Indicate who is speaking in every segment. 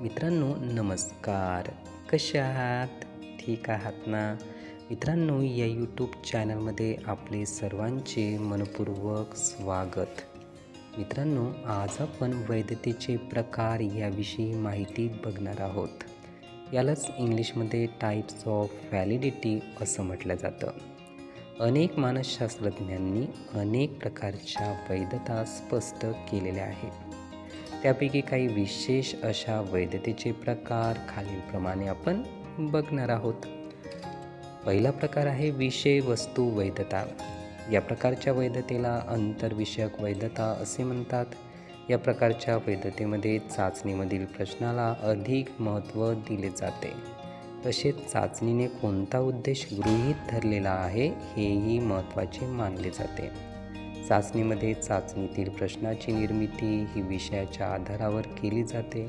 Speaker 1: मित्रांनो नमस्कार. कसे आहात? ठीक आहात ना? मित्रांनो या यूट्यूब चॅनलमध्ये आपले सर्वांचे मनपूर्वक स्वागत. मित्रांनो आज आपण वैधतेचे प्रकार याविषयी माहिती बघणार आहोत. यालाच इंग्लिशमध्ये टाईप्स ऑफ व्हॅलिडिटी असं म्हटलं जातं. अनेक मानसशास्त्रज्ञांनी अनेक प्रकारच्या वैधता स्पष्ट केलेल्या आहेत. त्यापैकी काही विशेष अशा वैधतेचे प्रकार खालीलप्रमाणे आपण बघणार आहोत. पहिला प्रकार आहे विषय वस्तू वैधता. या प्रकारच्या वैधतेला अंतर्विषयक वैधता असे म्हणतात. या प्रकारच्या वैधतेमध्ये चाचणीमधील प्रश्नाला अधिक महत्त्व दिले जाते. तसेच चाचणीने कोणता उद्देश गृहीत धरलेला आहे हेही महत्त्वाचे मानले जाते. चाचणीमध्ये चाचणीतील प्रश्नाची निर्मिती ही विषयाच्या आधारावर केली जाते.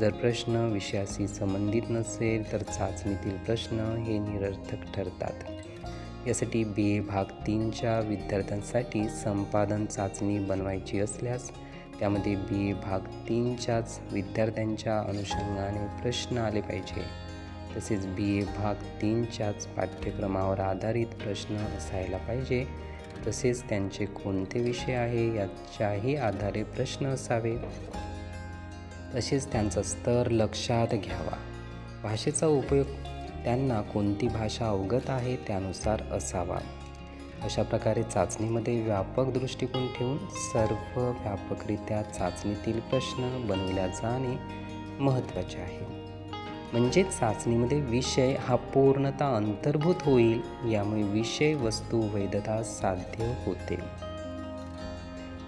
Speaker 1: जर प्रश्न विषयाशी संबंधित नसेल तर चाचणीतील प्रश्न हे निरर्थक ठरतात. यासाठी बी ए भाग तीनच्या विद्यार्थ्यांसाठी संपादन चाचणी बनवायची असल्यास त्यामध्ये बी ए भाग तीनच्याच विद्यार्थ्यांच्या अनुषंगाने प्रश्न आले पाहिजे. तसेच बी ए भाग तीनच्याच पाठ्यक्रमावर आधारित प्रश्न असायला पाहिजे. तसेच त्यांचे कोणते विषय आहे याच्याही आधारे प्रश्न असावे. तसेच त्यांचा स्तर लक्षात घ्यावा. भाषेचा उपयोग त्यांना कोणती भाषा अवगत आहे त्यानुसार असावा. अशा प्रकारे चाचणीमध्ये व्यापक दृष्टिकोन ठेवून सर्व व्यापकरित्या चाचणीतील प्रश्न बनविल्या जाणे महत्त्वाचे आहे. म्हणजेच चाचणीमध्ये विषय हा पूर्णतः अंतर्भूत होईल यामुळे विषय वस्तू वैधता साध्य होते.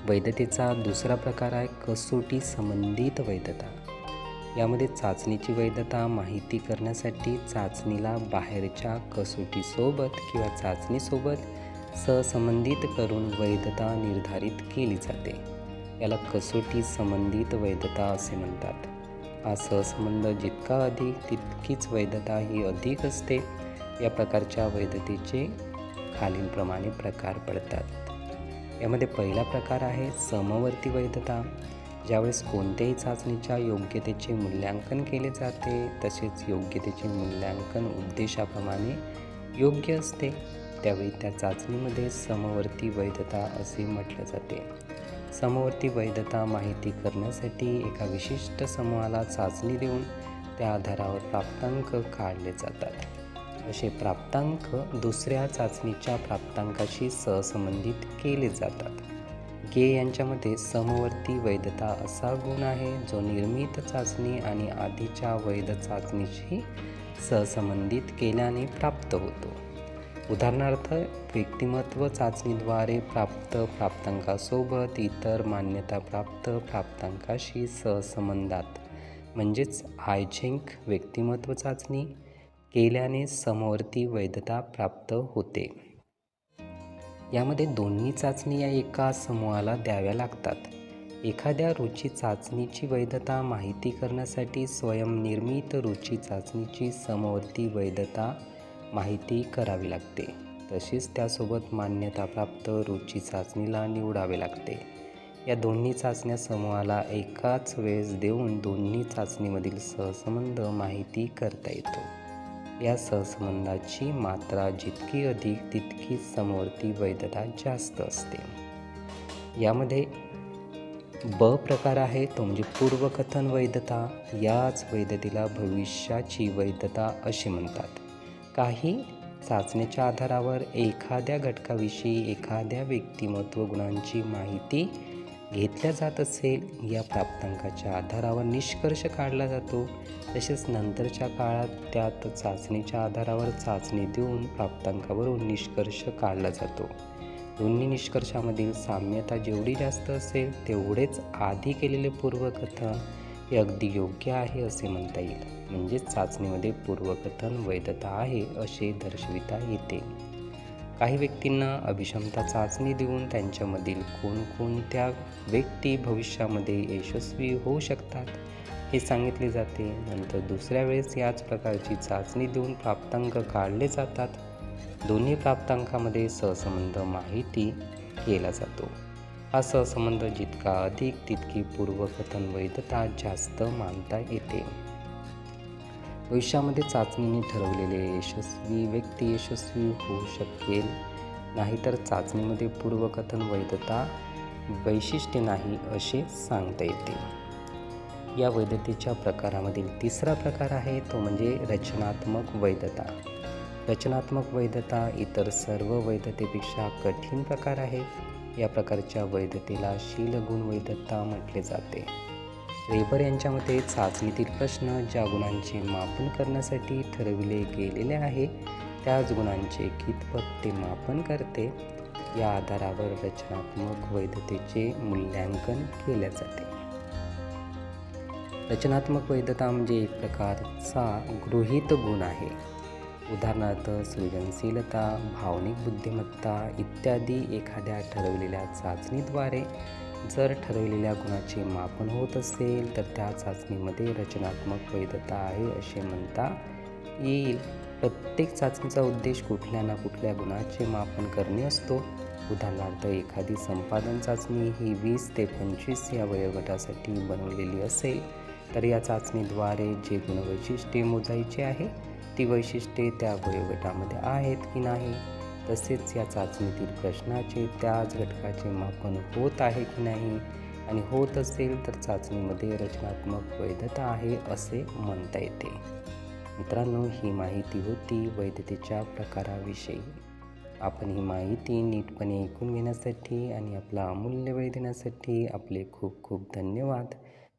Speaker 1: वैधतेचा दुसरा प्रकार आहे कसोटी संबंधित वैधता. यामध्ये चाचणीची वैधता माहिती करण्यासाठी चाचणीला बाहेरच्या कसोटीसोबत किंवा चाचणीसोबत सहसंबंधित करून वैधता निर्धारित केली जाते. याला कसोटी संबंधित वैधता असे म्हणतात. हा सहसंबंध जितका अधिक तितकीच वैधता ही अधिक असते. या प्रकारच्या वैधतेचे खालीलप्रमाणे प्रकार पडतात. यामध्ये पहिला प्रकार आहे समवर्ती वैधता. ज्यावेळेस कोणत्याही चाचणीच्या योग्यतेचे मूल्यांकन केले जाते तसेच योग्यतेचे मूल्यांकन उद्देशाप्रमाणे योग्य असते. त्यावेळी त्या चाचणीमध्ये समवर्ती वैधता असे म्हटले जाते. समवर्ती वैधता माहिती करण्यासाठी एका विशिष्ट समूहाला चाचणी देऊन त्या आधारावर प्राप्तांक काढले जातात. असे प्राप्तांक दुसऱ्या चाचणीच्या प्राप्तांकाशी सहसंबंधित केले जातात. गे यांच्यामध्ये समवर्ती वैधता असा गुण आहे जो निर्मित चाचणी आणि आधीच्या वैध चाचणीशी सहसंबंधित केल्याने प्राप्त होतो. उदाहरणार्थ व्यक्तिमत्व चाचणीद्वारे प्राप्त प्राप्तांकासोबत इतर मान्यताप्राप्त प्राप्तांकाशी सहसंबंधात. म्हणजेच आयझेंक व्यक्तिमत्व चाचणी केल्याने समवर्ती वैधता प्राप्त होते. यामध्ये दोन्ही चाचणी या एका समूहाला द्याव्या लागतात. एखाद्या रुची चाचणीची वैधता माहिती करण्यासाठी स्वयंनिर्मित रुची चाचणीची समवर्ती वैधता माहिती करावी लागते. तसेच त्यासोबत मान्यताप्राप्त रुची चाचणीला निवडावे लागते. या दोन्ही चाचण्या समूहाला एकाच वेळेस देऊन दोन्ही चाचणीमधील सहसंबंध माहिती करता येतो. या सहसंबंधाची मात्रा जितकी अधिक तितकी समवर्ती वैधता जास्त असते. यामध्ये ब प्रकार आहे तो म्हणजे पूर्वकथन वैधता. याच वैधतेला भविष्याची वैधता असे म्हणतात. काही चाचणीच्या आधारावर एखाद्या घटकाविषयी एखाद्या व्यक्तिमत्व गुणांची माहिती घेतल्या जात असेल या प्राप्तांकाच्या आधारावर निष्कर्ष काढला जातो. तसेच नंतरच्या काळात त्यात चाचणीच्या आधारावर चाचणी देऊन प्राप्तांकावरून निष्कर्ष काढला जातो. दोन्ही निष्कर्षामधील साम्यता जेवढी जास्त असेल तेवढेच आधी केलेले पूर्वकथन हे अगदी योग्य आहे असे म्हणता येईल. म्हणजेच चाचणीमध्ये पूर्वकथन वैधता आहे असे दर्शविता येते. काही व्यक्तींना अभिक्षमता चाचणी देऊन त्यांच्यामधील कोणकोणत्या व्यक्ती भविष्यामध्ये यशस्वी होऊ शकतात हे सांगितले जाते. नंतर दुसऱ्या वेळेस याच प्रकारची चाचणी देऊन प्राप्तांक काढले जातात. दोन्ही प्राप्तांकामध्ये सहसंबंध माहिती केला जातो. हा सहसंबंध जितका अधिक तितकी पूर्वकथन वैधता जास्त मानता येते. भविष्यामध्ये चाचणीने ठरवलेले यशस्वी व्यक्ती यशस्वी होऊ शकेल. नाहीतर चाचणीमध्ये पूर्वकथन वैधता वैशिष्ट्य नाही असे सांगता येते. या वैधतेच्या प्रकारामधील तिसरा प्रकार आहे तो म्हणजे रचनात्मक वैधता. रचनात्मक वैधता इतर सर्व वैधतेपेक्षा कठीण प्रकार आहे. या प्रकारच्या वैधतेला शीलगुण वैधता म्हटले जाते. रेबर यांच्या मते चाचणीतील प्रश्न ज्या गुणांचे मापन करण्यासाठी ठरविले गेलेले आहे त्याच गुणांचे कितपत ते मापन करते या आधारावर रचनात्मक वैधतेचे मूल्यांकन केले जाते. रचनात्मक वैधता म्हणजे एक प्रकारचा गृहीत गुण आहे. उदाहरणार्थ सृजनशीलता भावनिक बुद्धिमत्ता इत्यादी एखाद्या ठरवलेल्या चाचणीद्वारे जर ठरवलेल्या गुणाचे मापन होत असेल तर त्या चाचणीमध्ये रचनात्मक वैधता आहे असे म्हणता येईल. प्रत्येक चाचणीचा उद्देश कुठल्या ना कुठल्या गुणाचे मापन करणे असतो. उदाहरणार्थ एखादी संपादन चाचणी ही वीस ते पंचवीस या वयोगटासाठी बनवलेली असेल तर या चाचणीद्वारे जे गुणवैशिष्ट्ये मोजायचे आहे ती वैशिष्ट्ये त्या वयोगटामध्ये आहेत की नाही? तसेच या चाचणीतील प्रश्नाचे त्याच घटकाचे मापन होत आहे की नाही? आणि होत असेल तर चाचणीमध्ये रचनात्मक वैधता आहे असे म्हणता येते. मित्रांनो ही माहिती होती वैधतेच्या प्रकाराविषयी. आपण ही माहिती नीटपणे ऐकून घेण्यासाठी आणि आपला अमूल्य वेळ देण्यासाठी आपले खूप खूप धन्यवाद.